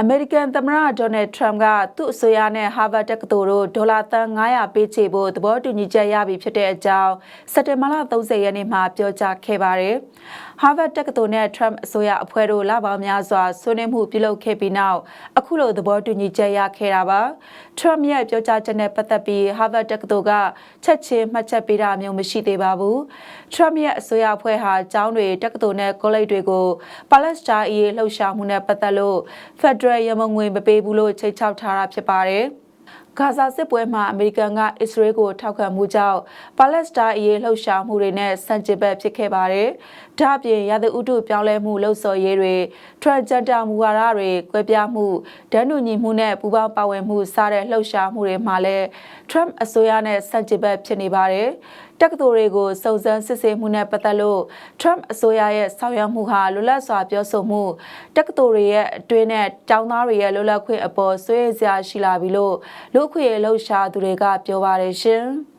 အမေရိကန်သမ္မတဒေါ်နယ်ထရမ်ကသူ့အစိုးရနဲ့ဟာဗတ်တက္ကသိုလ်တို့ဒေါ်လာသန်း900ပေးချေဖို့သဘောတူညီချက်ရပြီဖြစ်တဲ့အကြောင်းစက်တင်ဘာလ30ရက်နေ့မှာပြောကြားခဲ့ပါတယ်။ဟာဗတ်တက္ကသိုလ်နဲ့ထရမ်အစိုးရအဖွဲ့တို့လပေါင်းများစွာဆွေးနွေးမှုပြုလုပ်ခဲ့ပြီးနောက်အခုလိုသဘောတူညီချက်ရခဲ့တာပါ။ထရမ်ရဲ့ပြောကြားချက်နဲ့ပတ်သက်ပြီးဟာဗတ်တက္ကသိုလ်ကချက်ချင်းမှတ်ချက်ပေးတာမျိုးမရှိသေးပါဘူး။ထရမ်ရဲ့အစိုးရအဖွဲ့ဟာကျောင်းတွေတက္ကသိုလ်နဲ့ကောလိပ်တွေကိုပါလက်စတိုင်းအရေးလှုပ်ရှားမှုနဲ့ပတ်သက်လို့ဖက်ဒရယ်ရမုံငွေမပေးဘူးလို့ချိတ်ချောက်ထားတာဖြစ်ပါတယ်။ဂါဇာစစ်ပွဲမှာအမေရိကန်ကအစ္စရေးကိုထောက်ခံမှုကြောင့်ပါလက်စတိုင်းအရေးလှုပ်ရှားမှုတွေနဲ့ဆန့်ကျင်ဘက်ဖြစ်ခဲ့ပါတယ်။ဒါ့အပြင်ရာသီဥတုပြောင်းလဲမှုလှုပ်ဆော်ရေးတွေ transgender မူဝါဒတွေကွဲပြားမှုဒဏ်ညညီမှုနဲ့ပူးပေါင်းပါဝင်မှုစတဲ့လှုပ်ရှားမှုတွေမှာလည်း Trump အစိုးရနဲ့ဆန့်ကျင်ဘက်ဖြစ်နေပါတယ်။တက္ကသိုလ်တွေကိုစုံစမ်းစစ်ဆေးမှုနဲ့ပတ်သက်လို့ Trump အစိုးရရဲ့ဆောင်ရွက်မှုဟာလွတ်လပ်စွာပြောဆိုမှုတက္ကသိုလ်တွေရဲ့အတွင်းနဲ့ကျောင်းသားတွေရဲ့လွတ်လပ်ခွင့်အပေါ်ဆွေးနွေးစရာရှိလာပြီလို့လူ့အခွင့်အရေးလှုပ်ရှားသူတွေကပြောပါတယ်ရှင်။